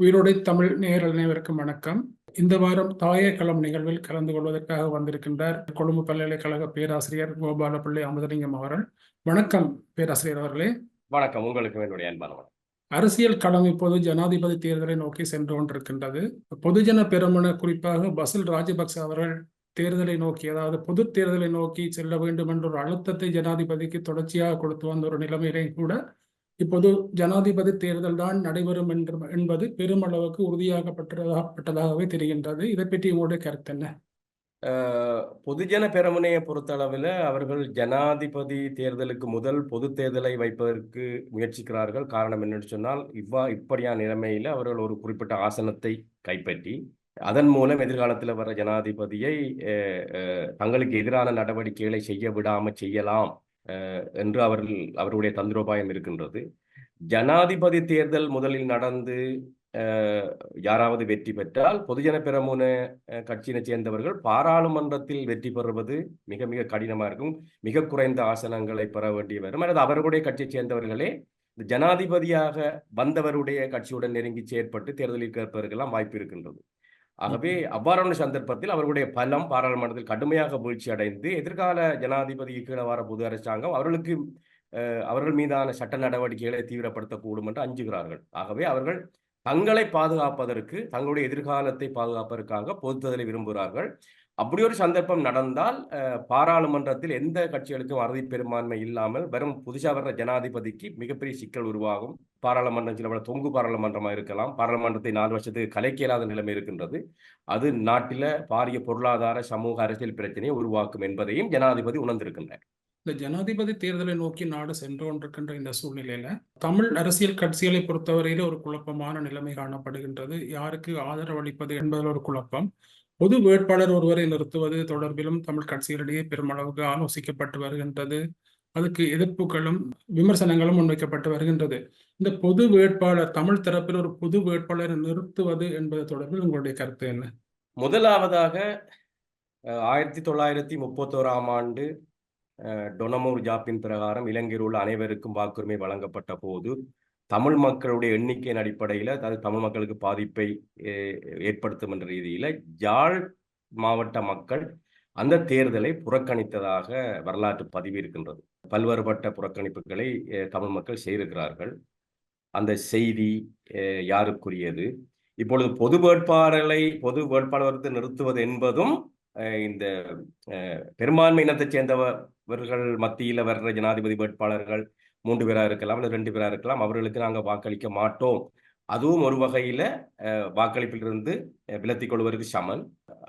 உயிரோடை தமிழ் நேயர் அனைவருக்கும் வணக்கம். இந்த வாரம் தாய களம் நிகழ்வில் கலந்து கொள்வதற்காக வந்திருக்கின்றார் கொழும்பு பல்கலைக்கழக பேராசிரியர் கோபாலபிள்ளை அமுதலிங்கம் அவர்கள். வணக்கம் பேராசிரியர் அவர்களே. வணக்கம் உங்களுக்கு என்னுடைய அன்பான அரசியல் களம் இப்போது ஜனாதிபதி தேர்தலை நோக்கி சென்று கொண்டிருக்கின்றது. பொதுஜன பெருமன குறிப்பாக பசில் ராஜபக்ச அவர்கள் தேர்தலை நோக்கி அதாவது பொது தேர்தலை நோக்கி செல்ல வேண்டும் என்ற ஒரு அழுத்தத்தை ஜனாதிபதிக்கு தொடர்ச்சியாக கொடுத்து வந்த ஒரு நிலைமையிலையும் கூட இப்போது ஜனாதிபதி தேர்தல் தான் நடைபெறும் என்று என்பது பெருமளவுக்கு உறுதியாகப்பட்டதாகப்பட்டதாகவே தெரிகின்றது. இதை பற்றி உங்களுடைய கருத்து என்ன? பொதுஜன பெரமுனையை பொறுத்தளவில் அவர்கள் ஜனாதிபதி தேர்தலுக்கு முதல் பொது தேர்தலை வைப்பதற்கு முயற்சிக்கிறார்கள். காரணம் என்னன்னு சொன்னால் இவ்வா இப்படியான நிலைமையில் அவர்கள் ஒரு குறிப்பிட்ட ஆசனத்தை கைப்பற்றி அதன் மூலம் எதிர்காலத்தில் வர ஜனாதிபதியை தங்களுக்கு எதிரான நடவடிக்கைகளை செய்ய விடாமல் செய்யலாம் என்று அவர்கள் அவருடைய தந்திரோபாயம் இருக்கின்றது. ஜனாதிபதி தேர்தல் முதலில் நடந்து யாராவது வெற்றி பெற்றால் பொதுஜன பெரமுன கட்சியினை சேர்ந்தவர்கள் பாராளுமன்றத்தில் வெற்றி பெறுவது மிக மிக கடினமாக இருக்கும். மிக குறைந்த ஆசனங்களை பெற வேண்டிய வரும். அல்லது அவர்களுடைய கட்சியை சேர்ந்தவர்களே இந்த ஜனாதிபதியாக வந்தவருடைய கட்சியுடன் நெருங்கி செயற்பட்டு தேர்தலில் கேட்பதற்கெல்லாம் வாய்ப்பு இருக்கின்றது. ஆகவே அவ்வாறான சந்தர்ப்பத்தில் அவர்களுடைய பலம் பாராளுமன்றத்தில் கடுமையாக வீழ்ச்சி அடைந்து எதிர்கால ஜனாதிபதிக்கு கீழே வர பொது அரசாங்கம் அவர்களுக்கு அவர்கள் மீதான சட்ட நடவடிக்கைகளை தீவிரப்படுத்தக்கூடும் என்று அஞ்சுகிறார்கள். ஆகவே அவர்கள் தங்களை பாதுகாப்பதற்கு தங்களுடைய எதிர்காலத்தை பாதுகாப்பதற்காக பொது தேர்தலை விரும்புகிறார்கள். அப்படி ஒரு சந்தர்ப்பம் நடந்தால் பாராளுமன்றத்தில் எந்த கட்சிகளுக்கும் அறுதி பெரும்பான்மை இல்லாமல் வெறும் புதுசாக வர்ற ஜனாதிபதிக்கு மிகப்பெரிய சிக்கல் உருவாகும். பாராளுமன்றம் சில தொங்கு பாராளுமன்றமாக இருக்கலாம். பாராளுமன்றத்தை நாலு வருஷத்துக்கு கலைக்க இயலாத நிலைமை இருக்கின்றது. அது நாட்டில பாரிய பொருளாதார சமூக அரசியல் பிரச்சனையை உருவாக்கும் என்பதையும் ஜனாதிபதி உணர்ந்திருக்கின்றார். இந்த ஜனாதிபதி தேர்தலை நோக்கி நாடு சென்று கொண்டிருக்கின்ற இந்த சூழ்நிலையில தமிழ் அரசியல் கட்சிகளை பொறுத்தவரையில ஒரு குழப்பமான நிலைமை காணப்படுகின்றது. யாருக்கு ஆதரவளிப்பது என்பதில் ஒரு குழப்பம். பொது வேட்பாளர் ஒருவரை நிறுத்துவது தொடர்பிலும் தமிழ் கட்சிகளிடையே பெருமளவுக்கு ஆலோசிக்கப்பட்டு வருகின்றது. அதுக்கு எதிர்ப்புகளும் விமர்சனங்களும் முன்வைக்கப்பட்டு வருகின்றது. இந்த பொது வேட்பாளர் தமிழ் தரப்பில் ஒரு பொது வேட்பாளரை நிறுத்துவது என்பது தொடர்பில் உங்களுடைய கருத்து என்ன? முதலாவதாக அஹ், ஆயிரத்தி தொள்ளாயிரத்தி முப்பத்தோராம் ஆண்டு அஹ், ஜாப்பின் பிரகாரம் இலங்கையில் உள்ள அனைவருக்கும் வாக்குரிமை வழங்கப்பட்ட போது தமிழ் மக்களுடைய எண்ணிக்கையின் அடிப்படையில் அதாவது தமிழ் மக்களுக்கு பாதிப்பை ஏற்படுத்தும் என்ற ரீதியில் யாழ் மாவட்ட மக்கள் அந்த தேர்தலை புறக்கணித்ததாக வரலாற்று பதிவு இருக்கின்றது. பல்வேறுபட்ட புறக்கணிப்புகளை தமிழ் மக்கள் செய்திருக்கிறார்கள். அந்த செய்தி யாருக்குரியது? இப்பொழுது பொது வேட்பாளர்களை பொது வேட்பாளருக்கு நிறுத்துவது என்பதும் இந்த பெரும்பான்மை இனத்தைச் சேர்ந்தவர்கள் மத்தியில் வர்ற ஜனாதிபதி வேட்பாளர்கள் மூன்று பேராக இருக்கலாம் அல்லது ரெண்டு பேராக இருக்கலாம் அவர்களுக்கு நாங்கள் வாக்களிக்க மாட்டோம். அதுவும் ஒரு வகையில வாக்களிப்பிலிருந்து அஹ், விலத்திக் கொள்வதற்கு சமன்.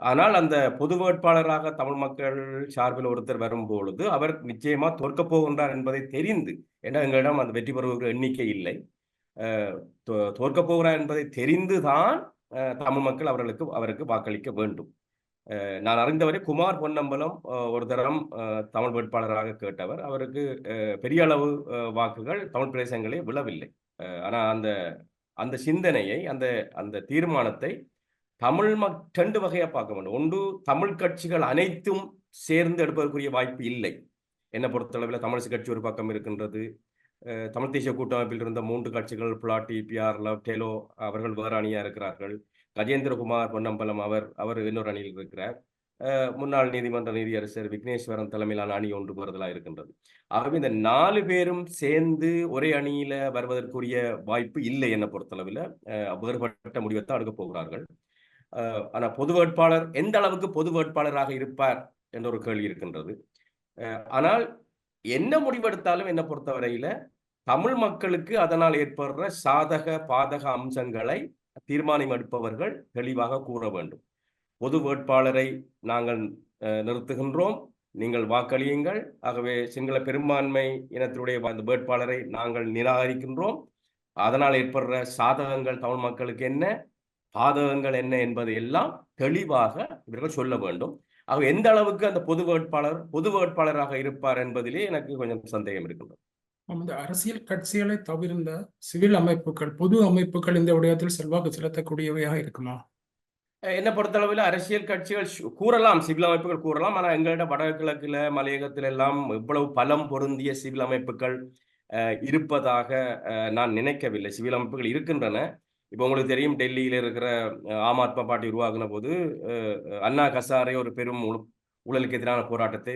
ஆனால் அந்த பொது வேட்பாளராக தமிழ் மக்கள் சார்பில் ஒருத்தர் வரும் பொழுது அவர் நிச்சயமா தோற்கப் போகின்றார் என்பதை தெரிந்து ஏன்னா எங்களிடம் அந்த வெற்றி பெறுவதற்கு எண்ணிக்கை இல்லை. தோ- தோற்கப் போகிறார் என்பதை தெரிந்துதான் தான் தமிழ் மக்கள் அவர்களுக்கு அவருக்கு வாக்களிக்க வேண்டும். நான் அறிந்தவரை குமார் பொன்னம்பலம் ஒரு தரம் தமிழ் வேட்பாளராக கேட்டவர். அவருக்கு பெரிய அளவு வாக்குகள் தமிழ் பிரதேசங்களே விழவில்லை. ஆனால் அந்த அந்த சிந்தனையை அந்த அந்த தீர்மானத்தை தமிழ் மக் ரெண்டு வகையாக பார்க்க வேண்டும். ஒன்று தமிழ் கட்சிகள் அனைத்தும் சேர்ந்து எடுப்பதற்குரிய வாய்ப்பு இல்லை. என்னை பொறுத்தளவில் தமிழ் கட்சி ஒரு பக்கம் இருக்கின்றது. தமிழ் தேசிய கூட்டமைப்பில் இருந்த மூன்று கட்சிகள் புலாட்டி பிஆர் லவ் டெலோ அவர்கள் வேறு அணியாக இருக்கிறார்கள். கஜேந்திரகுமார் பொன்னம்பலம் அவர் அவர் இன்னொரு அணியில் இருக்கிறார். அஹ், முன்னாள் நீதிமன்ற நீதியரசர் விக்னேஸ்வரன் தலைமையிலான அணி ஒன்று போறதெல்லாம் இருக்கின்றது. ஆகவே இந்த நாலு பேரும் சேர்ந்து ஒரே அணியில வருவதற்குரிய வாய்ப்பு இல்லை என்னை பொறுத்தளவில். வேறுபட்ட முடிவைத்தான் எடுக்க போகிறார்கள். ஆனா பொது வேட்பாளர் எந்த அளவுக்கு பொது வேட்பாளராக இருப்பார் என்ற ஒரு கேள்வி இருக்கின்றது. ஆனால் என்ன முடிவெடுத்தாலும் என்னை பொறுத்தவரையில தமிழ் மக்களுக்கு அதனால் ஏற்படுற சாதக பாதக அம்சங்களை தீர்மானம் எடுப்பவர்கள் தெளிவாக கூற வேண்டும். பொது வேட்பாளரை நாங்கள் நிறுத்துகின்றோம். நீங்கள் வாக்களியுங்கள். ஆகவே சிங்கள பெரும்பான்மை இனத்தினுடைய அந்த வேட்பாளரை நாங்கள் நிராகரிக்கின்றோம். அதனால் ஏற்படுற சாதகங்கள் தமிழ் மக்களுக்கு என்ன? பாதகங்கள் என்ன என்பதை எல்லாம் தெளிவாக இவர்கள் சொல்ல வேண்டும். ஆக எந்த அளவுக்கு அந்த பொது வேட்பாளர் பொது வேட்பாளராக இருப்பார் என்பதிலே எனக்கு கொஞ்சம் சந்தேகம் இருக்கின்றது. நமது அரசியல் கட்சிகளை தவிர்ந்த சிவில் அமைப்புகள் பொது அமைப்புகள் இந்த விடயத்தில் செல்வாக்கு செலுத்தக்கூடியவையாக இருக்குமா? அஹ் என்னை பொறுத்தளவில் அரசியல் கட்சிகள் கூறலாம் சிவில் அமைப்புகள் கூறலாம். ஆனால் எங்களிடம் வடகிழக்கில் மலையகத்தில் எல்லாம் இவ்வளவு பலம் பொருந்திய சிவில் அமைப்புகள் இருப்பதாக நான் நினைக்கவில்லை. சிவில் அமைப்புகள் இருக்கின்றன. இப்போ உங்களுக்கு தெரியும் டெல்லியில் இருக்கிற ஆம் ஆத்மா பாட்டி உருவாகின போது அண்ணா கசாரே ஒரு பெரும் ஊழலுக்கு எதிரான போராட்டத்தை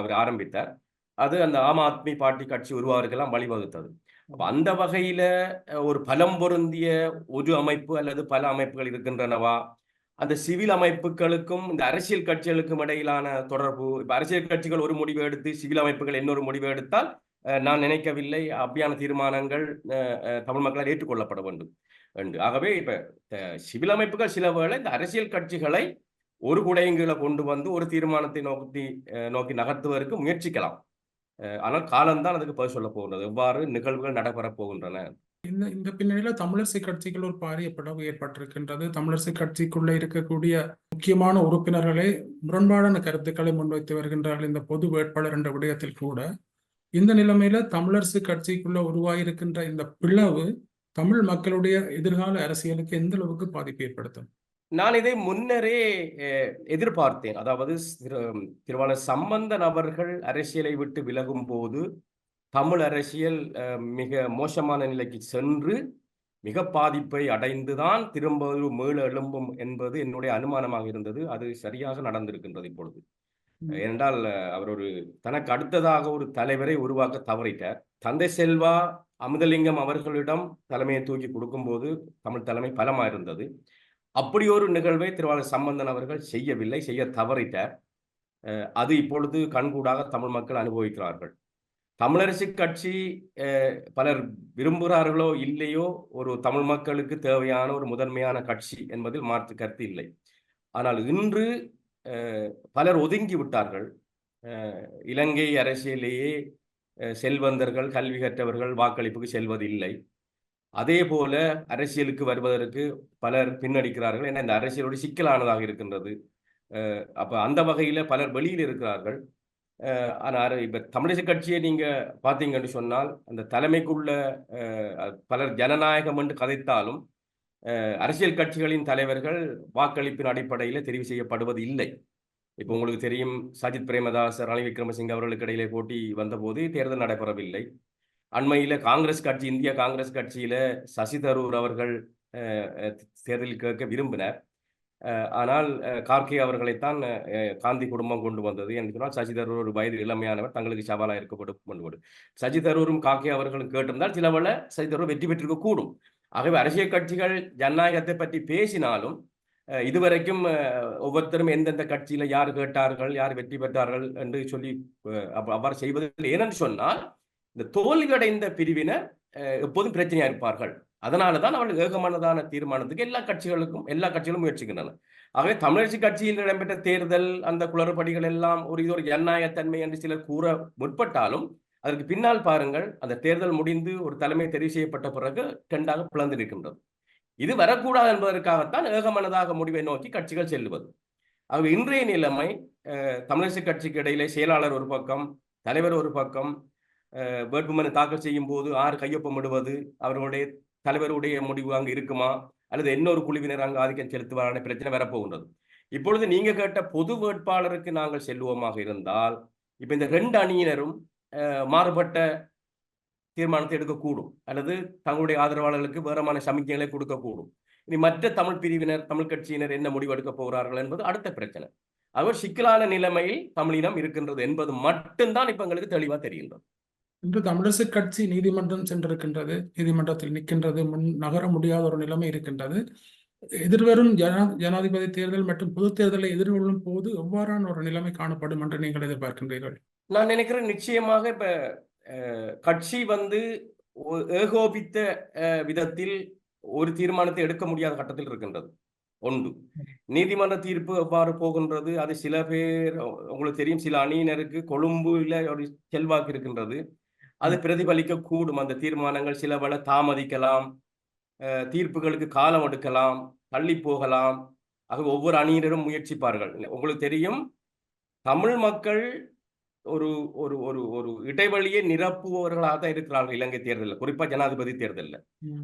அவர் ஆரம்பித்தார். அது அந்த ஆம் ஆத்மி பார்ட்டி கட்சி உருவாகிறதுக்கெல்லாம் வழிவகுத்தது. அப்ப அந்த வகையில ஒரு பலம் பொருந்திய ஒரு அமைப்பு அல்லது பல அமைப்புகள் இருக்கின்றனவா? அந்த சிவில் அமைப்புகளுக்கும் இந்த அரசியல் கட்சிகளுக்கும் இடையிலான தொடர்பு இப்ப அரசியல் கட்சிகள் ஒரு முடிவு எடுத்து சிவில் அமைப்புகள் இன்னொரு முடிவு எடுத்தால் நான் நினைக்கவில்லை அப்படியான தீர்மானங்கள் தமிழ் மக்களால் ஏற்றுக்கொள்ளப்பட வேண்டும் என்று. ஆகவே இப்ப சிவில் அமைப்புகள் சில வேளை இந்த அரசியல் கட்சிகளை ஒரு குடையங்களை கொண்டு வந்து ஒரு தீர்மானத்தை நோக்கி நோக்கி நகர்த்துவதற்கு முயற்சிக்கலாம். ஆனால் காலம்தான் அதுக்கு பதில் சொல்ல போகின்றது. எவ்வாறு நிகழ்வுகள் நடைபெறப் போகின்றன? இந்த இந்த பின்னணியில தமிழரசு கட்சிகள் ஒரு பாரிய பிளவு ஏற்பட்டிருக்கின்றது. தமிழரசு கட்சிக்குள்ள இருக்கக்கூடிய முக்கியமான உறுப்பினர்களை முரண்பாடான கருத்துக்களை முன்வைத்து வருகின்றார்கள் இந்த பொது வேட்பாளர் என்ற விடயத்தில் கூட. இந்த நிலைமையில தமிழரசு கட்சிக்குள்ள உருவாகியிருக்கின்ற இந்த பிளவு தமிழ் மக்களுடைய எதிர்கால அரசியலுக்கு எந்த அளவுக்கு பாதிப்பு ஏற்படுத்தும்? நான் இதை முன்னரே எதிர்பார்த்தேன். அதாவது திரு திருவாளர் சம்பந்தன் அவர்கள் அரசியலை விட்டு விலகும் போது தமிழ் அரசியல் மிக மோசமான நிலைக்கு சென்று மிக பாதிப்பை அடைந்துதான் திரும்ப மீள எழும்பும் என்பது என்னுடைய அனுமானமாக இருந்தது. அது சரியாக நடந்திருக்கின்றது இப்பொழுது. அஹ், அவர் ஒரு தனக்கு அடுத்ததாக ஒரு தலைவரை உருவாக்க தவறிட்டார். தந்தை செல்வா அமுதலிங்கம் அவர்களிடம் தலைமையை தூக்கி கொடுக்கும்போது தமிழ் தலைமை பலமா இருந்தது அப்படி ஒரு நிகழ்வை திருவாளர் சம்பந்தன் அவர்கள் செய்யவில்லை செய்ய தவறிட்டார். அது இப்பொழுது கண்கூடாக தமிழ் மக்கள் அனுபவிக்கிறார்கள். தமிழரசு கட்சி பலர் விரும்புகிறார்களோ இல்லையோ ஒரு தமிழ் மக்களுக்கு தேவையான ஒரு முதன்மையான கட்சி என்பதில் மாற்று கருத்து இல்லை. ஆனால் இன்று பலர் ஒதுங்கி விட்டார்கள். இலங்கை அரசியலேயே செல்வந்தர்கள் கல்வி கற்றவர்கள் வாக்களிப்புக்கு செல்வதில்லை. அதே போல அரசியலுக்கு வருவதற்கு பலர் பின்னடிக்கிறார்கள். ஏன்னா இந்த அரசியலோட சிக்கலானதாக இருக்கின்றது. அப்போ அந்த வகையில் பலர் வெளியில் இருக்கிறார்கள். ஆனால் இப்போ தமிழிசை கட்சியை நீங்கள் பார்த்தீங்கன்னு சொன்னால் அந்த தலைமைக்குள்ள பலர் ஜனநாயகம் என்று கதைத்தாலும் அரசியல் கட்சிகளின் தலைவர்கள் வாக்களிப்பின் அடிப்படையில் தெரிவு செய்யப்படுவது இல்லை. இப்போ உங்களுக்கு தெரியும் சஜித் பிரேமதாஸ் ரணி விக்ரமசிங்க அவர்களுக்கு இடையிலே போட்டி வந்தபோது தேர்தல் நடைபெறவில்லை. அண்மையில் காங்கிரஸ் கட்சி இந்திய காங்கிரஸ் கட்சியில சசி தரூர் அவர்கள் தேர்தலில் கேட்க விரும்பினர். ஆனால் கார்கே அவர்களைத்தான் காந்தி குடும்பம் கொண்டு வந்தது என்று சொன்னால் சசி தரூர் ஒரு வயது இளமையானவர் தங்களுக்கு சவாலாக இருக்கப்படும் கொண்டு சசி தரூரும் கார்கே அவர்களும் கேட்டிருந்தால் சிலவள சசி தரூர் வெற்றி பெற்றிருக்க கூடும். ஆகவே அரசியல் கட்சிகள் ஜனநாயகத்தை பற்றி பேசினாலும் இதுவரைக்கும் ஒவ்வொருத்தரும் எந்தெந்த கட்சியில யார் கேட்டார்கள் யார் வெற்றி பெற்றார்கள் என்று சொல்லி அவ்வாறு செய்வதில்லை. ஏனென்று சொன்னால் இந்த தோல்வியடைந்த பிரிவினர் எப்போதும் பிரச்சனையா இருப்பார்கள். அதனால தான் அவர்கள் ஏகமனதான தீர்மானத்துக்கு எல்லா கட்சிகளுக்கும் எல்லா கட்சிகளும் முயற்சிக்கின்றன ஆகவே தமிழரசு கட்சியில் இடம்பெற்ற தேர்தல் அந்த குளறுபடிகள் எல்லாம் ஒரு இது ஒரு ஜனநாயகத்தன்மை என்று சிலர் கூற முற்பட்டாலும் அதற்கு பின்னால் பாருங்கள் அந்த தேர்தல் முடிந்து ஒரு தலைமை தெரிவு செய்யப்பட்ட பிறகு ரெண்டாக நிற்கின்றது. இது வரக்கூடாது என்பதற்காகத்தான் ஏகமனதாக முடிவை நோக்கி கட்சிகள் செல்லுவது. ஆகவே இன்றைய நிலைமை தமிழரசு கட்சிக்கு இடையிலே செயலாளர் ஒரு பக்கம் தலைவர் ஒரு பக்கம் வேட்புமனு தாக்கல் செய்யும் போது ஆறு கையொப்பமிடுவது அவர்களுடைய தலைவருடைய முடிவு அங்கு இருக்குமா? அல்லது இன்னொரு குழுவினர் அங்கு ஆதிக்கம் செலுத்துவாரான பிரச்சனை வரப்போகின்றது. இப்பொழுது நீங்க கேட்ட பொது வேட்பாளருக்கு நாங்கள் செல்வோமாக இருந்தால் இப்ப இந்த ரெண்டு அணியினரும் மாறுபட்ட தீர்மானத்தை எடுக்கக்கூடும். அல்லது தங்களுடைய ஆதரவாளர்களுக்கு வேறமான சமிக்கைகளை கொடுக்கக்கூடும். இனி மற்ற தமிழ் பிரிவினர் தமிழ் கட்சியினர் என்ன முடிவு எடுக்க போகிறார்கள் என்பது அடுத்த பிரச்சனை. அவர் சிக்கலான நிலைமையில் தமிழினம் இருக்கின்றது என்பது மட்டும்தான் இப்ப எங்களுக்கு தெளிவா தெரிகின்றது. இன்று தமிழரசு கட்சி நீதிமன்றம் சென்றிருக்கின்றது. நீதிமன்றத்தில் நிற்கின்றது. முன் நகர முடியாத ஒரு நிலைமை இருக்கின்றது. எதிர்வரும் ஜனா ஜனாதிபதி தேர்தல் மற்றும் பொது தேர்தலை எதிர்கொள்ளும் போது எவ்வாறான ஒரு நிலைமை காணப்படும் என்று நீங்கள் எதிர்பார்க்கின்றீர்கள்? நான் நினைக்கிறேன் நிச்சயமாக இப்ப அஹ், கட்சி வந்து ஏகோபித்த அஹ், விதத்தில் ஒரு தீர்மானத்தை எடுக்க முடியாத கட்டத்தில் இருக்கின்றது. ஒன்று. நீதிமன்ற தீர்ப்பு எவ்வாறு போகின்றது? அது சில பேர் உங்களுக்கு தெரியும் சில அணியினருக்கு கொழும்புல ஒரு செல்வாக்கு இருக்கின்றது. அது பிரதிபலிக்க கூடும் அந்த தீர்மானங்கள் சில பல தாமதிக்கலாம். தீர்ப்புகளுக்கு காலம் எடுக்கலாம். தள்ளி போகலாம். ஆக ஒவ்வொரு அணியினரும் முயற்சிப்பார்கள். உங்களுக்கு தெரியும் தமிழ் மக்கள் ஒரு ஒரு ஒரு ஒரு இடைவெளியை நிரப்புபவர்களாக தான் இருக்கிறார்கள் இலங்கை தேர்தலில். குறிப்பா ஜனாதிபதி தேர்தலில்.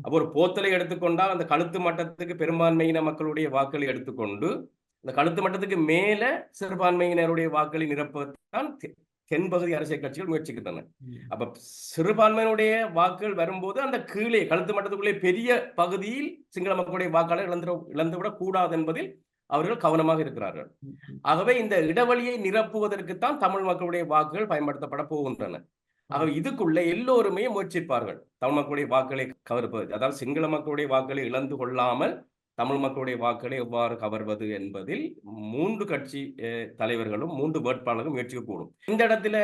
அப்போ ஒரு போத்தலை எடுத்துக்கொண்டால் அந்த கழுத்து மட்டத்துக்கு பெரும்பான்மையின மக்களுடைய வாக்களை எடுத்துக்கொண்டு அந்த கழுத்து மட்டத்துக்கு மேல சிறுபான்மையினருடைய வாக்களை நிரப்பத்தான் தென்பகுதி அரசியல் கட்சிகள் முயற்சிக்கின்றன. அப்ப சிறுபான்மையினுடைய வாக்குகள் வரும்போது அந்த கீழே கழுத்து மட்டத்துக்குள்ளே பெரிய பகுதியில் சிங்கள மக்களுடைய வாக்காளர் இழந்து இழந்துவிடக் கூடாது என்பதில் அவர்கள் கவனமாக இருக்கிறார்கள். ஆகவே இந்த இடைவெளியை நிரப்புவதற்குத்தான் தமிழ் மக்களுடைய வாக்குகள் பயன்படுத்தப்பட போகின்றன. ஆகவே இதுக்குள்ள எல்லோருமே முயற்சிப்பார்கள். தமிழ் மக்களுடைய வாக்குகளை கவர்ப்பது அதாவது சிங்கள மக்களுடைய வாக்குகளை இழந்து கொள்ளாமல் தமிழ் மக்களுடைய வாக்குகளை எவ்வாறு கவர்வது என்பதில் மூன்று கட்சி தலைவர்களும் மூன்று வேட்பாளர்களும் முயற்சிக்கக்கூடும் இந்த இடத்துல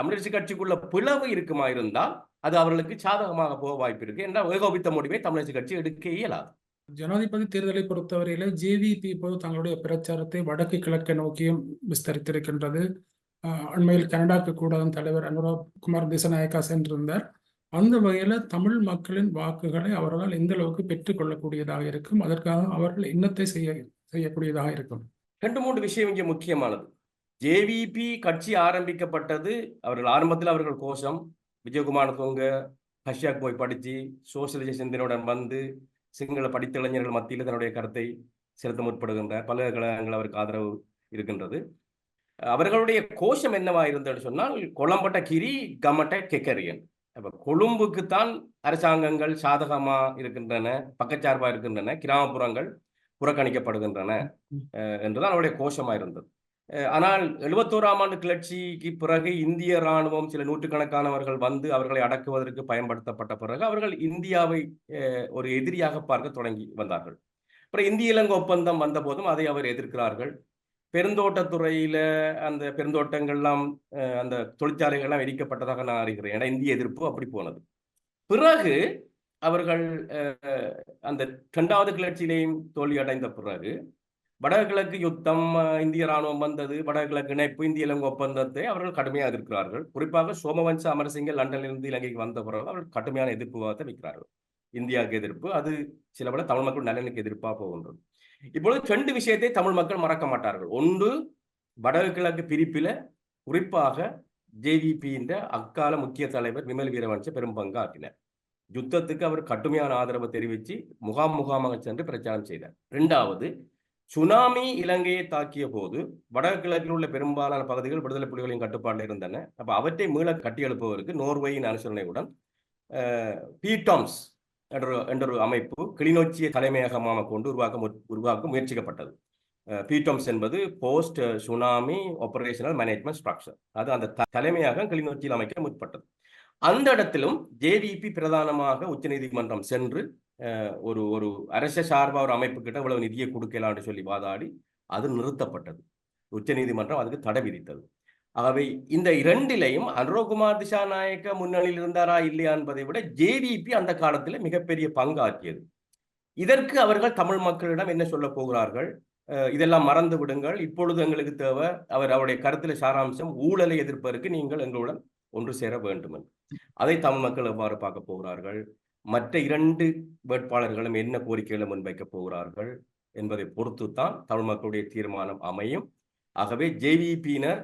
தமிழரசு கட்சிக்குள்ள பிளவு இருக்குமா இருந்தால் அது அவர்களுக்கு சாதகமாக போக வாய்ப்பு இருக்கு என்றால் ஏகோபித்த முடிவை தமிழரசு கட்சி எடுக்க இயலாது. ஜனாதிபதி தேர்தலை பொறுத்தவரையில ஜேவிபி இப்போது தங்களுடைய பிரச்சாரத்தை வடக்கு கிழக்கு நோக்கியும் விஸ்தரித்திருக்கின்றது. ஆஹ் அண்மையில் கனடாக்கு கூட தலைவர் அனுராக் குமார் திசநாயக்கா சென்றிருந்தார். அந்த வகையில் தமிழ் மக்களின் வாக்குகளை அவர்களால் எந்த அளவுக்கு பெற்றுக்கொள்ளக்கூடியதாக இருக்கும் அதற்காக அவர்கள் இன்னத்தை செய்ய செய்யக்கூடியதாக இருக்கும்? ரெண்டு மூன்று விஷயம் இங்கே முக்கியமானது. ஜேவிபி கட்சி ஆரம்பிக்கப்பட்டது அவர்கள் ஆரம்பத்தில் அவர்கள் கோஷம் விஜயகுமார் தொங்க ரஷ்யாவுக்கு போய் படித்து சோசியலிச தினுடன் வந்து சிங்கள படித்த இளைஞர்கள் மத்தியில் தன்னுடைய கருத்தை செலுத்த முற்படுகின்றார். பல்கலைக்கழகங்கள் அவருக்கு ஆதரவு இருக்கின்றது. அவர்களுடைய கோஷம் என்னவா இருந்தது சொன்னால் கொலம்பட்ட கிரி கமட்ட கெக்கரியன் அப்ப கொழும்புக்குத்தான் அரசாங்கங்கள் சாதகமா இருக்கின்றன பக்கச்சார்பா இருக்கின்றன கிராமப்புறங்கள் புறக்கணிக்கப்படுகின்றன அஹ் என்றுதான் அவருடைய கோஷமா இருந்தது. ஆனால் எழுபத்தோராம் ஆண்டு கிளர்ச்சிக்கு பிறகு இந்திய ராணுவம் சில நூற்றுக்கணக்கானவர்கள் வந்து அவர்களை அடக்குவதற்கு பயன்படுத்தப்பட்ட பிறகு அவர்கள் இந்தியாவை ஒரு எதிரியாக பார்க்க தொடங்கி வந்தார்கள். அப்புறம் இந்திய இலங்கை ஒப்பந்தம் வந்த போதும் அதை அவர் எதிர்க்கிறார்கள். பெருந்தோட்டத்துறையில அந்த பெருந்தோட்டங்கள்லாம் அஹ், அந்த தொழிற்சாலைகள்லாம் எரிக்கப்பட்டதாக நான் அறிகிறேன். ஏன்னா இந்திய எதிர்ப்பு அப்படி போனது. பிறகு அவர்கள் அஹ், அந்த இரண்டாவது கிளர்ச்சியிலையும் தோல்வி அடைந்த பிறகு வடகிழக்கு யுத்தம் இந்திய ராணுவம் வந்தது வடகிழக்கு இணைப்பு இந்திய இலங்கை ஒப்பந்தத்தை அவர்கள் கடுமையாக எதிர்க்கிறார்கள். குறிப்பாக சோமவன்ச அமரசிங்க லண்டனிலிருந்து இலங்கைக்கு வந்த பிறகு அவர்கள் கடுமையான எதிர்ப்பு வைக்கிறார்கள். இந்தியாவுக்கு எதிர்ப்பு அது சில பல தமிழ் மக்கள் நலனுக்கு எதிர்ப்பாக போகின்றது. இப்பொழுது ரெண்டு விஷயத்தை தமிழ் மக்கள் மறக்க மாட்டார்கள். ஒன்று வடகிழக்கு பிரிப்பில குறிப்பாக ஜேவிபியின் அக்கால முக்கிய தலைவர் விமல் வீரவன்ச பெரும் பங்கு யுத்தத்துக்கு அவர் கடுமையான ஆதரவு தெரிவித்து முகாம் முகாமாக சென்று பிரச்சாரம் செய்தார். இரண்டாவது சுனாமி இலங்கையை தாக்கிய போது வடகிழக்கில் உள்ள பெரும்பாலான பகுதிகள் விடுதலை புலிகளின் கட்டுப்பாட்டில் இருந்தன. அப்ப அவற்றை மீள கட்டியெழுப்புவதற்கு நோர்வேயின் அனுசரணையுடன் அஹ், பீட்டாம்ஸ் என்ற என்ற ஒரு அமைப்பு கிளிநொச்சியை தலைமையகமாக கொண்டு உருவாக்க உருவாக்க முயற்சிக்கப்பட்டது. பீட்டம்ஸ் என்பது post tsunami operational management structure அது அந்த தலைமையாக கிளிநொச்சியில் அமைக்க முற்பட்டது. அந்த இடத்திலும் ஜேவிபி பிரதானமாக உச்சநீதிமன்றம் சென்று ஒரு ஒரு அரச சார்பாக ஒரு அமைப்பு கிட்ட இவ்வளவு நிதியை கொடுக்கலாம்னு சொல்லி வாதாடி அது நிறுத்தப்பட்டது. உச்சநீதிமன்றம் அதுக்கு தடை விதித்தது. ஆகவே இந்த இரண்டிலையும் அனுரகுமார் திசாநாயக்க முன்னணியில் இருந்தாரா இல்லையா என்பதை விட ஜேவிபி அந்த காலத்தில் மிகப்பெரிய பங்காற்றியது. இதற்கு அவர்கள் தமிழ் மக்களிடம் என்ன சொல்ல போகிறார்கள்? இதெல்லாம் மறந்து விடுங்கள். இப்பொழுது எங்களுக்கு தேவை. அவர் அவருடைய கருத்தில் சாராம்சம் ஊழலை எதிர்ப்பதற்கு நீங்கள் எங்களுடன் ஒன்று சேர வேண்டும் என்று. அதை தமிழ் மக்கள் எவ்வாறு பார்க்க போகிறார்கள்? மற்ற இரண்டு வேட்பாளர்களும் என்ன கோரிக்கைகளை முன்வைக்க போகிறார்கள் என்பதை பொறுத்து தான் தமிழ் மக்களுடைய தீர்மானம் அமையும். ஆகவே ஜேவிபியினர்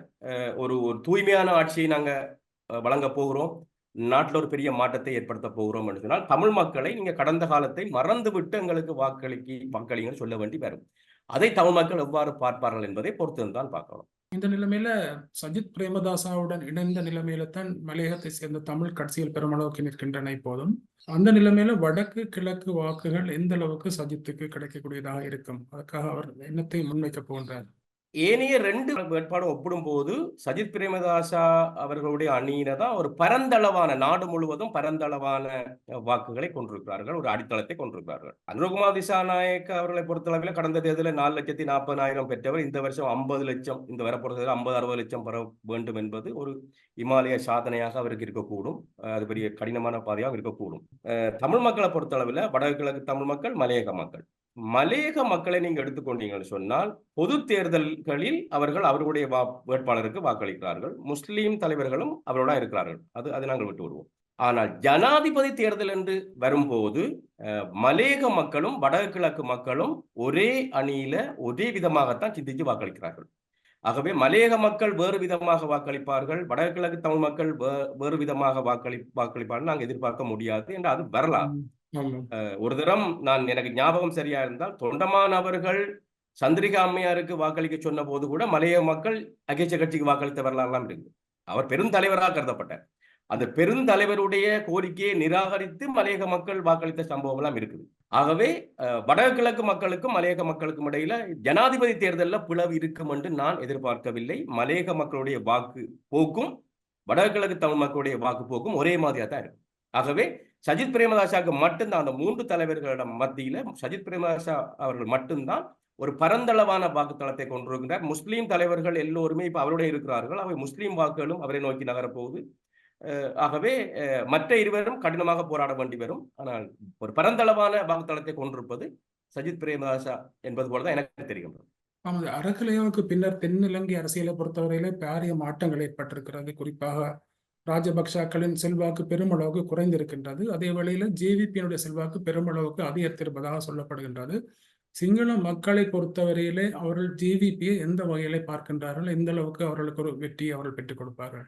ஒரு ஒரு தூய்மையான ஆட்சியை நாங்கள் வழங்க வழங்கப் போகிறோம். நாட்டில் ஒரு பெரிய மாற்றத்தை ஏற்படுத்த போகிறோம் என்று சொன்னால் தமிழ் மக்களை நீங்கள் கடந்த காலத்தை மறந்துவிட்டு எங்களுக்கு வாக்களிக்கு வாக்களிங்க சொல்ல வேண்டி வரும். அதை தமிழ் மக்கள் எவ்வாறு பார்ப்பார்கள் என்பதை பொறுத்து தான் பார்க்கணும். இந்த நிலைமையில சஜித் பிரேமதாசாவுடன் இணைந்த நிலைமையில தான் மலையகத்தை சேர்ந்த தமிழ் கட்சிகள் பெருமளவுக்கு நிற்கின்றன இப்போதும். அந்த நிலைமையில வடக்கு கிழக்கு வாக்குகள் எந்த அளவுக்கு சஜித்துக்கு கிடைக்கக்கூடியதாக இருக்கும்? அதுக்காக அவர் எண்ணத்தை முன்வைக்க போகின்றார்? ஏனைய ரெண்டு வேட்பாடும் ஒப்பிடும்போது சஜித் பிரேமதாசா அவர்களுடைய அணியினர் தான் ஒரு பரந்தளவான நாடு முழுவதும் பரந்தளவான வாக்குகளை கொண்டிருக்கிறார்கள் ஒரு அடித்தளத்தை கொண்டிருக்கிறார்கள். அனுகுமார் திசாநாயக் அவர்களை பொறுத்தளவில் கடந்த தேர்தலில் நாலு லட்சத்தி நாற்பதாயிரம் பெற்றவர். இந்த வருஷம் ஐம்பது லட்சம் இந்த வர தேர்தல் ஐம்பது அறுபது லட்சம் பெற வேண்டும் என்பது ஒரு இமாலய சாதனையாக அவருக்கு இருக்கக்கூடும். அது பெரிய கடினமான பாதையாக இருக்கக்கூடும். அஹ் தமிழ் மக்களை பொறுத்தளவில் வடகிழக்கு தமிழ் மக்கள் மலையக மக்கள். மலேக மக்களை நீங்க எடுத்துக்கொண்டீங்கன்னு சொன்னால் பொது தேர்தல்களில் அவர்கள் அவர்களுடைய வா வேட்பாளருக்கு வாக்களிக்கிறார்கள். முஸ்லீம் தலைவர்களும் அவரோட இருக்கிறார்கள். அது அதை நாங்கள் விட்டு வருவோம் ஆனால் ஜனாதிபதி தேர்தல் என்று வரும்போது அஹ், மக்களும் வடகிழக்கு மக்களும் ஒரே அணியில ஒரே விதமாகத்தான் சிந்தித்து வாக்களிக்கிறார்கள். ஆகவே மலையக மக்கள் வேறு விதமாக வாக்களிப்பார்கள் வடகிழக்கு தமிழ் மக்கள் வேறு விதமாக வாக்களி வாக்களிப்பார்கள். நாங்கள் எதிர்பார்க்க முடியாது என்று அது வரலாம் ஒரு தரம் நான் எனக்கு ஞாபகம் சரியா இருந்தால் தொண்டமான் அவர்கள் சந்திரிகா அம்மையாருக்கு வாக்களிக்க சொன்ன போது கூட மலைய மக்கள் அகிச்ச கட்சிக்கு வாக்களித்த வரலாறுலாம் இருக்கு. அவர் பெருந்தலைவராக கருதப்பட்டார். அந்த பெருந்தலைவருடைய கோரிக்கையை நிராகரித்து மலையக மக்கள் வாக்களித்த சம்பவம் எல்லாம் இருக்குது. ஆகவே வடகிழக்கு மக்களுக்கும் மலையக மக்களுக்கும் இடையில ஜனாதிபதி தேர்தலில் பிளவு இருக்கும் என்று நான் எதிர்பார்க்கவில்லை. மலையக மக்களுடைய வாக்கு போக்கும் வடகிழக்கு தமிழ் மக்களுடைய வாக்கு போக்கும் ஒரே மாதிரியா தான் இருக்கும் ஆகவே சஜித் பிரேமதாசாவுக்கு மட்டும்தான் அந்த மூன்று தலைவர்களிடம் மத்தியில சஜித் பிரேமதாசா அவர்கள் மட்டும்தான் ஒரு பரந்தளவான வாக்குத்தளத்தை கொண்டிருக்கின்றார். முஸ்லீம் தலைவர்கள் எல்லோருமே இப்ப அவருடைய இருக்கிறார்கள். அவை முஸ்லீம் வாக்குகளும் அவரை நோக்கி நகரப்போகுது. ஆகவே அஹ் மற்ற இருவரும் கடினமாக போராட வேண்டி வரும். ஆனால் ஒரு பரந்தளவான வாக்குத்தளத்தை கொண்டிருப்பது சஜித் பிரேமதாசா என்பது போலதான் எனக்கு தெரிகின்றது. ஆமாம் அறகலையாவுக்கு பின்னர் தென்னிலங்கை அரசியலை பொறுத்தவரையிலே பாரிய மாற்றங்கள் ஏற்பட்டிருக்கிறது. குறிப்பாக ராஜபக்சாக்களின் செல்வாக்கு பெருமளவுக்கு குறைந்திருக்கின்றது. அதே வேளையில் ஜேவிபியினுடைய செல்வாக்கு பெருமளவுக்கு அதிகரித்திருப்பதாக சொல்லப்படுகின்றது. சிங்கள மக்களை பொறுத்தவரையிலே அவர்கள் ஜேவிபியை எந்த வகையிலே பார்க்கின்றார்கள்? எந்த அளவுக்கு அவர்களுக்கு ஒரு வெற்றி அவர்கள் பெற்றுக் கொடுப்பார்கள்?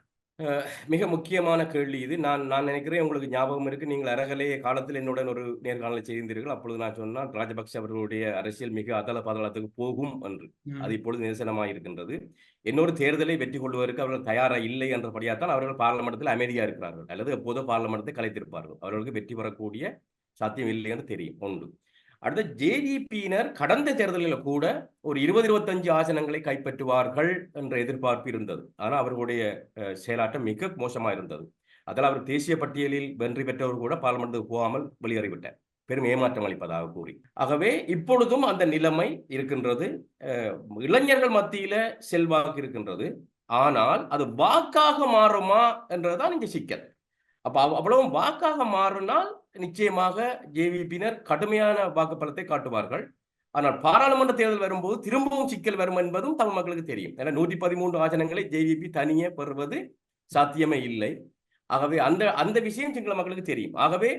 மிக முக்கியமான கேள்வி இது. நான் நான் நினைக்கிறேன் உங்களுக்கு ஞாபகம் இருக்கு. நீங்கள் அறகலே காலத்தில் என்னுடன் ஒரு நேர்காணலை செய்திருந்தீர்கள் அப்பொழுது நான் சொன்னால் ராஜபக்ஷ அவர்களுடைய அரசியல் மிக அதல பாதாளத்துக்கு போகும் என்று. அது இப்பொழுது நிதர்சனமாக இருக்கின்றது. இன்னொரு தேர்தலை வெற்றி கொள்வதற்கு அவர்கள் தயாரா இல்லை என்றபடியாத்தான் அவர்கள் பார்லமெண்டத்தில் அமைதியா இருக்கிறார்கள். அல்லது எப்போதோ பார்லமெண்டத்தை கலைத்திருப்பார்கள். அவர்களுக்கு வெற்றி பெறக்கூடிய சாத்தியம் இல்லை என்று தெரியும். ஒன்று. அடுத்த ஜேடிபியினர் கடந்த தேர்தலில் கூட ஒரு இருபது இருபத்தஞ்சு ஆசனங்களை கைப்பற்றுவார்கள் என்ற எதிர்பார்ப்பு இருந்தது. ஆனால் அவர்களுடைய செயலாட்டம் மிக மோசமாக இருந்தது. அதில் அவர் தேசிய பட்டியலில் வெற்றி பெற்றவர் கூட பாராளுமன்றத்துக்கு போகாமல் வெளியேறிவிட்டார். பெரும் ஏமாற்றம் அளிப்பதாக கூறி. ஆகவே இப்பொழுதும் அந்த நிலைமை இருக்கின்றது. இளைஞர்கள் மத்தியில செல்வாக்கு இருக்கின்றது. ஆனால் அது வாக்காக மாறுமா என்றதுதான் இங்கே சிக்கல். அப்ப அவ்வளவும் வாக்காக மாறினால் நிச்சயமாக ஜேவிபியினர் கடுமையான வாக்குப்பலத்தை காட்டுவார்கள். ஆனால் பாராளுமன்ற தேர்தல் வரும்போது திரும்பவும் சிக்கல் வரும் என்பதும் தமிழ் மக்களுக்கு தெரியும். ஏன்னா நூற்றி பதிமூன்று ஆசனங்களை ஜேவிபி தனியே பெறுவது சாத்தியமே இல்லை. ஆகவே அந்த அந்த விஷயம் சிங்கள மக்களுக்கு தெரியும். ஆகவே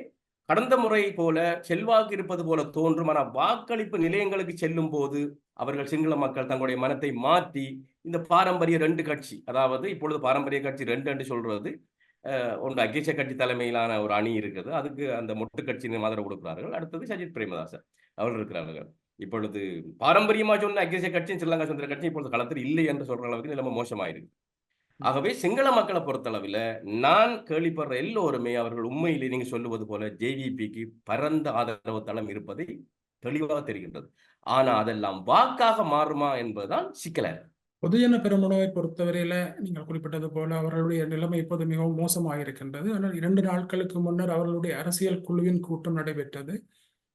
கடந்த முறை போல செல்வாக்கு இருப்பது போல தோன்றும். ஆனால் வாக்களிப்பு நிலையங்களுக்கு செல்லும் போது அவர்கள் சிங்கள மக்கள் தங்களுடைய மனத்தை மாற்றி இந்த பாரம்பரிய ரெண்டு கட்சி அதாவது இப்பொழுது பாரம்பரிய கட்சி ரெண்டு என்று சொல்றது ஒன்று அகிஷ கட்சி தலைமையிலான ஒரு அணி இருக்குது. அதுக்கு அந்த மொட்டு கட்சியின் ஆதரவு கொடுக்கிறார்கள். அடுத்தது சஜித் பிரேமதாசன் அவர்கள் இருக்கிறார்கள். இப்பொழுது பாரம்பரியமா சொன்ன அகிஷ கட்சியும் ஸ்ரீலங்கா சுந்தர கட்சி இப்பொழுது களத்தில் இல்லை என்று சொல்ற அளவுக்கு நிலைமை மோசமாயிருக்கு. ஆகவே சிங்கள மக்களை பொறுத்தளவில் நான் கேள்விப்படுற எல்லோருமே அவர்கள் உண்மையிலே நீங்க சொல்லுவது போல ஜேவிபிக்கு பரந்த ஆதரவு தளம் இருப்பதை தெளிவாக தெரிகின்றது. ஆனா அதெல்லாம் வாக்காக மாறுமா என்பதுதான் சிக்கல பொதுஜன பெருமுனவை பொறுத்தவரையில நீங்கள் குறிப்பிட்டது போல அவர்களுடைய நிலைமை இப்போது மிகவும் மோசமாக இருக்கின்றது ஆனால் இரண்டு நாட்களுக்கு முன்னர் அவர்களுடைய அரசியல் குழுவின் கூட்டம் நடைபெற்றது.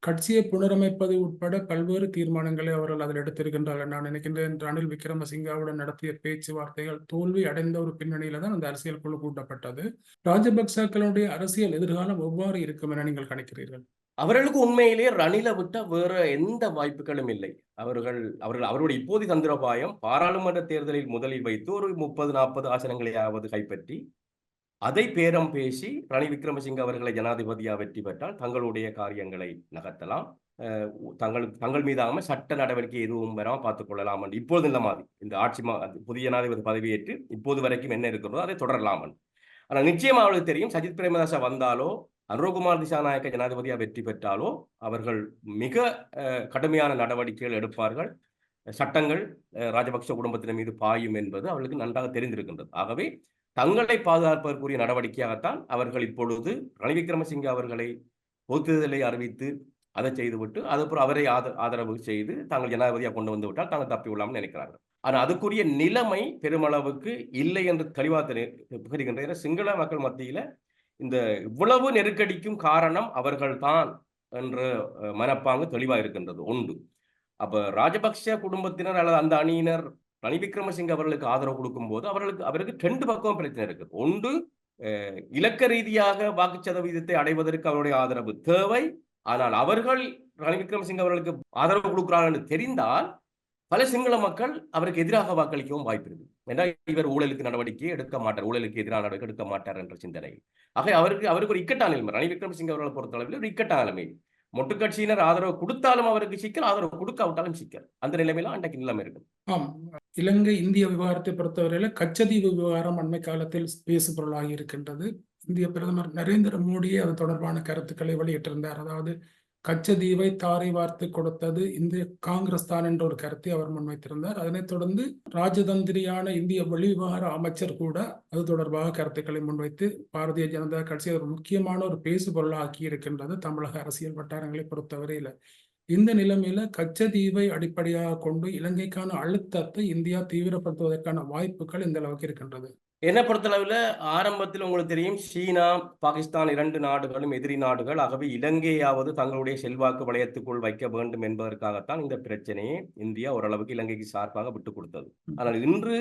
கட்சியை புனரமைப்பது உட்பட பல்வேறு தீர்மானங்களை அவர்கள் அதில் எடுத்திருக்கின்றார்கள். நான் நினைக்கின்றேன் ரணில் விக்ரமசிங்காவுடன் நடத்திய பேச்சுவார்த்தைகள் தோல்வி அடைந்த ஒரு பின்னணியில தான் அந்த அரசியல் குழு கூட்டப்பட்டது. ராஜபக்சாக்களுடைய அரசியல் எதிர்காலம் எவ்வாறு இருக்கும் என நீங்கள் கணிக்கிறீர்கள்? அவர்களுக்கு உண்மையிலேயே ரணிலை விட்ட வேற எந்த வாய்ப்புகளும் இல்லை. அவர்கள் அவர்கள் அவருடைய இப்போது தந்திரோபாயம் பாராளுமன்ற தேர்தலில் முதலில் வைத்து ஒரு முப்பது நாற்பது ஆசனங்களையாவது கைப்பற்றி அதை பேரம் பேசி ரணில் விக்ரமசிங்க அவர்களை ஜனாதிபதியாக வெற்றி பெற்றால் தங்களுடைய காரியங்களை நகர்த்தலாம். தங்கள் தங்கள் மீதாக சட்ட நடவடிக்கை எதுவும் வராமல் பார்த்துக் கொள்ளலாம் இப்போது இந்த மாதிரி இந்த ஆட்சி மா புதிய ஜனாதிபதி பதவியேற்று இப்போது வரைக்கும் என்ன இருக்கிறதோ அதை தொடரலாம் ஆனால் நிச்சயம் அவர்களுக்கு தெரியும் சஜித் பிரேமதாசா வந்தாலோ அனுரகுமார் திசாநாயக்க ஜனாதிபதியாக வெற்றி பெற்றாலோ அவர்கள் மிக கடுமையான நடவடிக்கைகள் எடுப்பார்கள். சட்டங்கள் ராஜபக்ச ராஜபக்ஷ மீது பாயும் என்பது அவர்களுக்கு நன்றாக தெரிந்திருக்கின்றது. ஆகவே தங்களை பாதுகாப்பதற்குரிய நடவடிக்கையாகத்தான் அவர்கள் இப்பொழுது ரணி விக்ரமசிங்கே அவர்களை பொதுத்தேர்தலை அறிவித்து அதை செய்துவிட்டு அதுக்கப்புறம் அவரை ஆத ஆதரவு செய்து தாங்கள் ஜனாதிபதியாக கொண்டு வந்து விட்டால் தாங்கள் தப்பி விடலாம்னு நினைக்கிறார்கள். ஆனால் அதுக்குரிய நிலைமை பெருமளவுக்கு இல்லை என்று தெளிவாக தெரிகின்ற சிங்கள மக்கள் மத்தியில் இந்த இவ்வளவு நெருக்கடிக்கும் காரணம் அவர்கள்தான் என்ற மனப்பாங்கு தெளிவா இருக்கின்றது உண்டு. அப்ப ராஜபக்ஷ குடும்பத்தினர் அல்லது அந்த அணியினர் ரணில் விக்ரமசிங்க அவர்களுக்கு ஆதரவு கொடுக்கும் போது அவர்களுக்கு அவருக்கு ரெண்டு பக்கம் பிரச்சனை இருக்குது. ஒன்று அஹ், இலக்க ரீதியாக வாக்கு சதவீதத்தை அடைவதற்கு அவருடைய ஆதரவு தேவை. ஆனால் அவர்கள் ரணில் விக்ரமசிங்க அவர்களுக்கு ஆதரவு கொடுக்கிறார்கள் என்று தெரிந்தால் பல சிங்கள மக்கள் அவருக்கு எதிராக வாக்களிக்கவும் வாய்ப்பு இருக்கு ஏன்னா இவர் ஊழலுக்கு நடவடிக்கை எடுக்க மாட்டார். ஊழலுக்கு எதிரான நடவடிக்கை எடுக்க மாட்டார் என்ற சிந்தனை. ஆக அவருக்கு அவருக்கு ஒரு இக்கட்டான நிலைமை. ரணில் விக்ரமசிங்க அவர்களை பொறுத்தளவில் ஒரு இக்கட்டான நிலைமை. மொட்டு கட்சியினர் ஆதரவு கொடுத்தாலும் அவருக்கு சிக்கல் ஆதரவு கொடுக்காவிட்டாலும் சிக்கல். அந்த நிலைமையில அன்றைக்கு நிலைமை இருக்கு ஆம். இலங்கை இந்திய விவகாரத்தை பொறுத்தவரையில கச்சதீவு விவகாரம் அண்மை காலத்தில் பேசுபொருளாகி இருக்கின்றது. இந்திய பிரதமர் நரேந்திர மோடி அது தொடர்பான கருத்துக்களை வெளியிட்டிருந்தார். அதாவது கச்சதீவை தாரை வார்த்து கொடுத்தது இந்திய காங்கிரஸ் தான் என்ற ஒரு கருத்தை அவர் முன்வைத்திருந்தார். அதனைத் தொடர்ந்து ராஜதந்திரியான இந்திய வெளிவிவகார அமைச்சர் கூட அது தொடர்பாக கருத்துக்களை முன்வைத்து பாரதிய ஜனதா கட்சி ஒரு முக்கியமான ஒரு பேசுபொருளாக்கி இருக்கின்றது தமிழக அரசியல் வட்டாரங்களை பொறுத்தவரையில. இந்த நிலைமையில கச்சதீவை அடிப்படையாக கொண்டு இலங்கைக்கான அழுத்தத்தை இந்தியா தீவிரப்படுத்துவதற்கான வாய்ப்புகள் இந்த அளவுக்கு இருக்கின்றது. என்னை பொறுத்தளவில் ஆரம்பத்தில் உங்களுக்கு தெரியும் சீனா பாகிஸ்தான் இரண்டு நாடுகளும் எதிரி நாடுகள். ஆகவே இலங்கையாவது தங்களுடைய செல்வாக்கு வளையத்துக்குள் வைக்க வேண்டும் என்பதற்காகத்தான் இந்த பிரச்சனையை இந்தியா ஓரளவுக்கு இலங்கைக்கு சார்பாக விட்டு கொடுத்தது. ஆனால் இன்று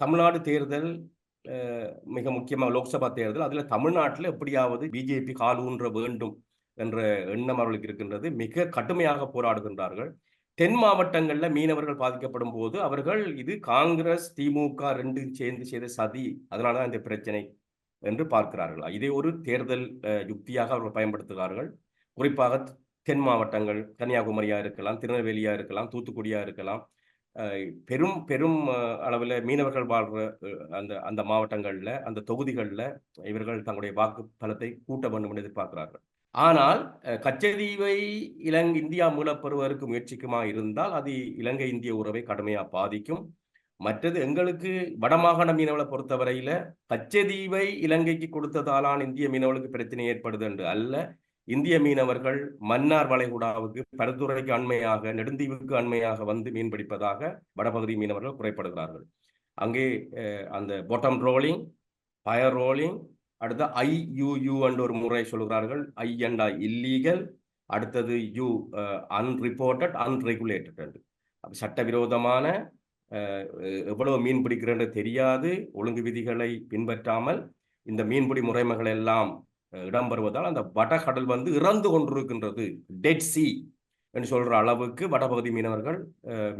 தமிழ்நாடு தேர்தல் மிக முக்கியமாக லோக்சபா தேர்தல் அதில் தமிழ்நாட்டில் எப்படியாவது பிஜேபி கால் ஊன்ற வேண்டும் என்ற எண்ணம் அவர்களுக்கு இருக்கின்றது. மிக கடுமையாக போராடுகின்றார்கள். தென் மாவட்டங்களில் மீனவர்கள் பாதிக்கப்படும் போது அவர்கள் இது காங்கிரஸ் திமுக ரெண்டு சேர்ந்து செய்த சதி. அதனாலதான் இந்த பிரச்சனை என்று பார்க்கிறார்கள். இதை ஒரு தேர்தல் யுக்தியாக அவர்கள் பயன்படுத்துகிறார்கள். குறிப்பாக தென் மாவட்டங்கள் கன்னியாகுமரியா இருக்கலாம் திருநெல்வேலியா இருக்கலாம் தூத்துக்குடியா இருக்கலாம். பெரும் பெரும் அளவில் மீனவர்கள் வாழ்கிற அந்த அந்த மாவட்டங்களில் அந்த தொகுதிகளில் இவர்கள் தங்களுடைய வாக்கு பலத்தை கூட்ட வேண்டும் என்று எதிர்பார்க்கிறார்கள். ஆனால் கச்சதீவை இலங்கை இந்தியா மூலப்பெறுவதற்கு முயற்சிக்குமா இருந்தால் அது இலங்கை இந்திய உறவை கடுமையா பாதிக்கும். மற்றது எங்களுக்கு வடமாகாண மீனவளை பொறுத்தவரையில கச்சதீவை இலங்கைக்கு கொடுத்ததாலான் இந்திய மீனவர்களுக்கு பிரச்சனை ஏற்படுது என்று அல்ல. இந்திய மீனவர்கள் மன்னார் வளைகுடாவுக்கு பரந்துரைக்கு அண்மையாக நெடுந்தீவுக்கு அண்மையாக வந்து மீன் பிடிப்பதாக வடபகுதி மீனவர்கள் குறைப்படுகிறார்கள். அங்கே அந்த பொட்டம் ரோலிங் பயர் ரோலிங் அடுத்த ஐயுயு என்ற ஒரு முறை சொல்கிறார்கள். ஐ அண்ட் ஐ இல்லீகல் அடுத்தது யூ அன்ரிப்போர்ட்டட் அன்ரெகுலேட்டட் என்று. சட்டவிரோதமான எவ்வளவு மீன் பிடிக்கிறேன் தெரியாது. ஒழுங்கு விதிகளை பின்பற்றாமல் இந்த மீன்பிடி முறைமைகள் எல்லாம் இடம்பெறுவதால் அந்த வடகடல் வந்து இறந்து கொண்டிருக்கின்றது. டெட் சி என்று சொல்ற அளவுக்கு வடபகுதி மீனவர்கள்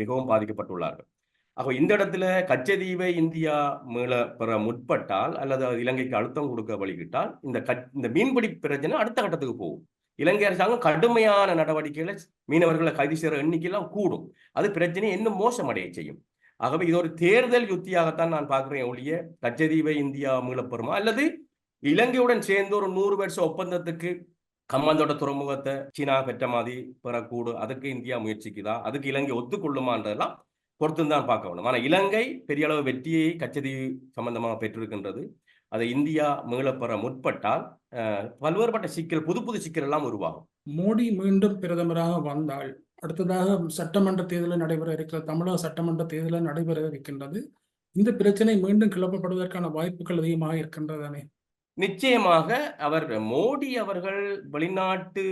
மிகவும் பாதிக்கப்பட்டுள்ளார்கள். ஆக இந்த இடத்துல கச்சதீவை இந்தியா மீள பெற முற்பட்டால் அல்லது இலங்கைக்கு அழுத்தம் கொடுக்க வழிகிட்டால் இந்த கச் இந்த மீன்பிடி பிரச்சனை அடுத்த கட்டத்துக்கு போகும். இலங்கை அரசாங்கம் கடுமையான நடவடிக்கைகளை மீனவர்களை கைது செய்கிற எண்ணிக்கையெல்லாம் கூடும். அது பிரச்சனையை இன்னும் மோசமடைய செய்யும். ஆகவே இது ஒரு தேர்தல் யுத்தியாகத்தான் நான் பார்க்கிறேன் ஒழிய கச்சதீவை இந்தியா மீளப்பெறுமா அல்லது இலங்கையுடன் சேர்ந்து ஒரு நூறு வருஷ ஒப்பந்தத்துக்கு கம்மாந்தோட துறைமுகத்தை சீனா பெற்ற மாதிரி பெறக்கூடும் அதுக்கு இந்தியா முயற்சிக்குதா? அதுக்கு இலங்கை ஒத்துக்கொள்ளுமான்றதெல்லாம் பொறுத்து தான் பார்க்க வேணும். ஆனால் இலங்கை பெரிய அளவு வெற்றியை கச்சதீவு சம்பந்தமாக பெற்றிருக்கின்றது. அதை இந்தியா மீளப்பெற முற்பட்டால் பல்வேறுபட்ட சிக்கல் புது புது சிக்கல் எல்லாம் உருவாகும். மோடி மீண்டும் பிரதமராக வந்தால் அடுத்ததாக சட்டமன்ற தேர்தலில் நடைபெற இருக்கிற தமிழக சட்டமன்ற தேர்தலில் நடைபெற இருக்கின்றது. இந்த பிரச்சனை மீண்டும் கிளப்பப்படுவதற்கான வாய்ப்புகள் அதிகமாக இருக்கின்றதானே நிச்சயமாக அவர் மோடி அவர்கள் வெளிநாட்டு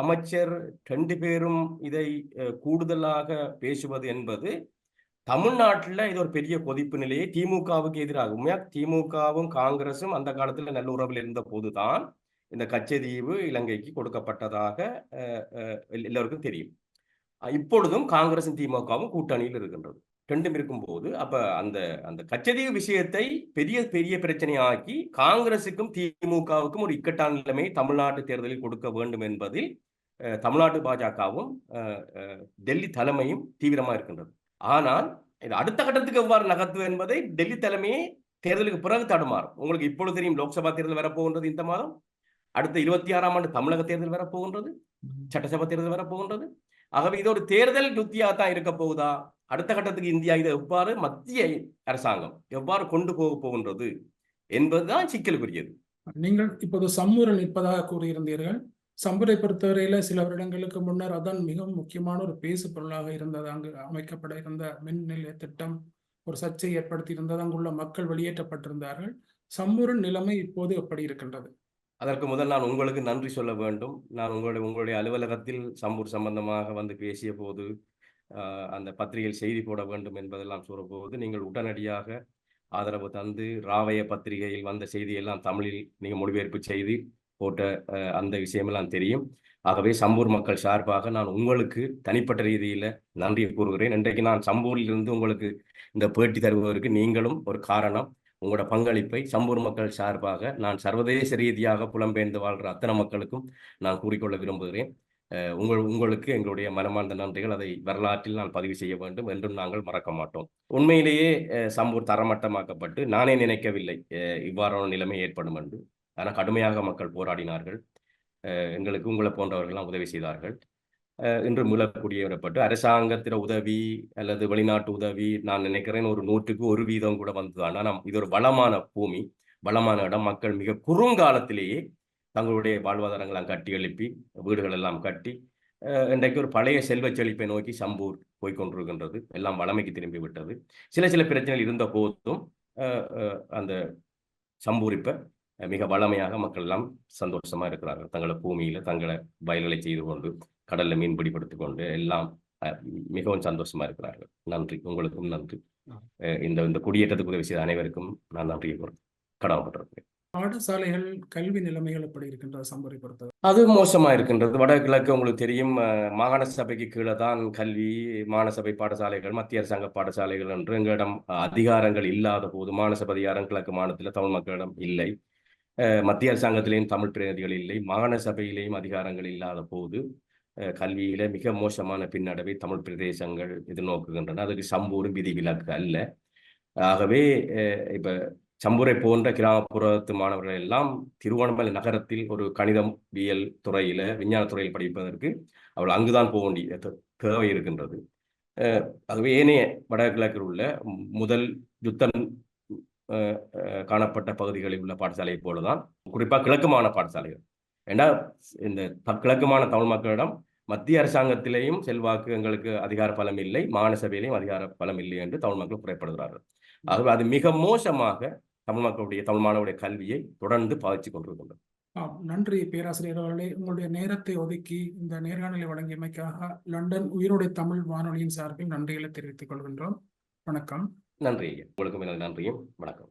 அமைச்சர் ரெண்டு பேரும் இதை கூடுதலாக பேசுவது என்பது தமிழ்நாட்டில் இது ஒரு பெரிய கொதிப்பு நிலையை திமுகவுக்கு எதிராக. உண்மையாக திமுகவும் காங்கிரஸும் அந்த காலத்தில் நல்ல உறவில் இருந்த போதுதான் இந்த கச்சதீவு இலங்கைக்கு கொடுக்கப்பட்டதாக எல்லோருக்கும் தெரியும். இப்பொழுதும் காங்கிரசும் திமுகவும் கூட்டணியில் இருக்கின்றது. ரெண்டும் இருக்கும்போது அப்ப அந்த அந்த கச்சதீவு விஷயத்தை பெரிய பெரிய பிரச்சனையாக்கி காங்கிரசுக்கும் திமுகவுக்கும் ஒரு இக்கட்டான நிலைமை தமிழ்நாட்டு தேர்தலில் கொடுக்க வேண்டும் என்பதில் தமிழ்நாட்டு பாஜகவும் டெல்லி தலைமையும் தீவிரமா இருக்கின்றது. ஆனால் இது அடுத்த கட்டத்துக்கு எவ்வாறு நகர்த்துவது என்பதை டெல்லி தலைமையே தேர்தலுக்கு பிறகு தடுமாறும். உங்களுக்கு இப்பொழுது தெரியும் லோக்சபா தேர்தல் வரப்போகின்றது இந்த மாதம். அடுத்த இருபத்தி ஆறாம் ஆண்டு தமிழக தேர்தல் வரப்போகின்றது. சட்டசபை தேர்தல் வரப்போகின்றது. ஆகவே இது ஒரு தேர்தல் யுத்தியாக தான் இருக்க போகுதா? அடுத்த கட்டத்துக்கு இந்தியா இதை எவ்வாறு மத்திய அரசாங்கம் எவ்வாறு கொண்டு போக போகின்றது என்பதுதான் சிக்கலுக்குரியது. நீங்கள் இப்போது சம்மூரில் நிற்பதாக கூறியிருந்தீர்கள். சம்பரை பொறுத்தவரையில சில வருடங்களுக்கு முன்னர் அதான் மிகவும் முக்கியமான ஒரு பேசு பொருளாக இருந்தது. அங்கு அமைக்கப்பட இருந்த மின் நிலைய திட்டம் ஒரு சர்ச்சை ஏற்படுத்தி இருந்தது. அங்குள்ள மக்கள் வெளியேற்றப்பட்டிருந்தார்கள். சம்பூரின் நிலைமை இப்போது எப்படி இருக்கின்றது? அதற்கு முதல் நான் உங்களுக்கு நன்றி சொல்ல வேண்டும். நான் உங்களுடைய உங்களுடைய அலுவலகத்தில் சம்பூர் சம்பந்தமாக வந்து பேசிய போது அந்த பத்திரிகையில் செய்தி போட வேண்டும் என்பதெல்லாம் சொல்லும்போது நீங்கள் உடனடியாக ஆதரவு தந்து ராவய பத்திரிகையில் வந்த செய்தியெல்லாம் தமிழில் நீங்கள் மொழிபெயர்ப்பு செய்து போட்ட அந்த விஷயமெல்லாம் தெரியும். ஆகவே சம்பூர் மக்கள் சார்பாக நான் உங்களுக்கு தனிப்பட்ட ரீதியில் நன்றி கூறுகிறேன். இன்றைக்கு நான் சம்பூரிலிருந்து உங்களுக்கு இந்த பேட்டி தருவதற்கு நீங்களும் ஒரு காரணம். உங்களோட பங்களிப்பை சம்பூர் மக்கள் சார்பாக நான் சர்வதேச ரீதியாக புலம்பெயர்ந்து வாழ்கிற அத்தனை மக்களுக்கும் நான் கூறிக்கொள்ள விரும்புகிறேன். உங்கள் உங்களுக்கு எங்களுடைய மனமார்ந்த நன்றிகள். அதை வரலாற்றில் நான் பதிவு செய்ய வேண்டும் என்றும் நாங்கள் மறக்க மாட்டோம். உண்மையிலேயே சம்பூர் தரமட்டமாக்கப்பட்டு நானே நினைக்கவில்லை இவ்வாறான நிலைமை ஏற்படும் என்று. ஆனால் கடுமையாக மக்கள் போராடினார்கள். எங்களுக்கு உங்களை போன்றவர்கள்லாம் உதவி செய்தார்கள். இன்று மூலக்குடியேறப்பட்டு அரசாங்கத்திட உதவி அல்லது வெளிநாட்டு உதவி நான் நினைக்கிறேன் ஒரு நூற்றுக்கு ஒரு வீதம் கூட வந்ததுதான் ஆனால் இது ஒரு வளமான பூமி வளமான இடம். மக்கள் மிக குறுங்காலத்திலேயே தங்களுடைய வாழ்வாதாரங்களாம் கட்டி எழுப்பி வீடுகள் எல்லாம் கட்டி இன்றைக்கு ஒரு பழைய செல்வ செழிப்பை நோக்கி சம்பூர் போய்கொண்டிருக்கின்றது எல்லாம் வளமைக்கு திரும்பி விட்டது. சில சில பிரச்சனைகள் இருந்த போதும் அந்த சம்பூர் மிக வளமையாக மக்கள் எல்லாம் சந்தோஷமா இருக்கிறார்கள். தங்களை பூமியில தங்களை வயல்களை செய்து கொண்டு கடல்ல மீன் பிடிப்படுத்திக் கொண்டு எல்லாம் மிகவும் சந்தோஷமா இருக்கிறார்கள். நன்றி. உங்களுக்கும் நன்றி. இந்த இந்த குடியேற்றத்துக்கு உதவி செய்த அனைவருக்கும் நான் நன்றியை கூற- கடமைப்பட்டிருக்கிறேன் பாடசாலைகள் கல்வி நிலைமைகள் எப்படி இருக்கின்றது சம்பூரை பொறுத்தவரை? அது மோசமா இருக்கின்றது. வடகிழக்கு உங்களுக்கு தெரியும் மாகாண சபைக்கு கீழே தான் கல்வி மாகாண சபை பாடசாலைகள் மத்திய அரசாங்க பாடசாலைகள் என்று எங்களிடம் அதிகாரங்கள் இல்லாத போது சபை அதிகாரம் கிழக்கு மாநிலத்தில் தமிழ் மக்களிடம் இல்லை. மத்திய அரசாங்கத்திலேயும் தமிழ் பிரதிநிதிகள் இல்லை. மாகாண சபையிலேயும் அதிகாரங்கள் இல்லாத போது கல்வியில மிக மோசமான பின்னடைவை தமிழ் பிரதேசங்கள் எதிர்நோக்குகின்றன அதுக்கு சம்பூரும் விதிவிலக்கு அல்ல. ஆகவே இப்ப சம்பூரை போன்ற கிராமப்புறத்து மாணவர்கள் எல்லாம் திருவண்ணாமலை நகரத்தில் ஒரு கணிதம் வியல் துறையில விஞ்ஞான துறையில் படிப்பதற்கு அவள் அங்குதான் போக வேண்டிய தேவை இருக்கின்றது. ஆகவே ஏனைய வடகிழக்கில் உள்ள முதல் யுத்தம் காணப்பட்ட பகுதிகளில் உள்ள பாடசாலையை போலதான் குறிப்பாக கிழக்குமான பாடசாலைகள். ஏன்னா இந்த கிழக்குமான தமிழ் மக்களிடம் மத்திய அரசாங்கத்திலேயும் செல்வாக்கு எங்களுக்கு அதிகார பலம் இல்லை மாநிலசபையிலையும் அதிகார பலம் இல்லை என்று தமிழ் மக்கள் குறைப்படுகிறார்கள். ஆகவே அது மிக மோசமாக தமிழ் மக்களுடைய தமிழ் மாணவருடைய கல்வியை தொடர்ந்து பாதிச்சு கொண்டிருக்கின்றது. நன்றி பேராசிரியர் அவர்களே. உங்களுடைய நேரத்தை ஒதுக்கி இந்த நேர்காணலை வழங்கியமைக்காக லண்டன் உயிரோடை தமிழ் வானொலியின் சார்பில் நன்றிகளை தெரிவித்துக் கொள்கின்றோம். வணக்கம். நன்றி ஐயா. உங்களுக்கும் எனது நன்றியும். வணக்கம்.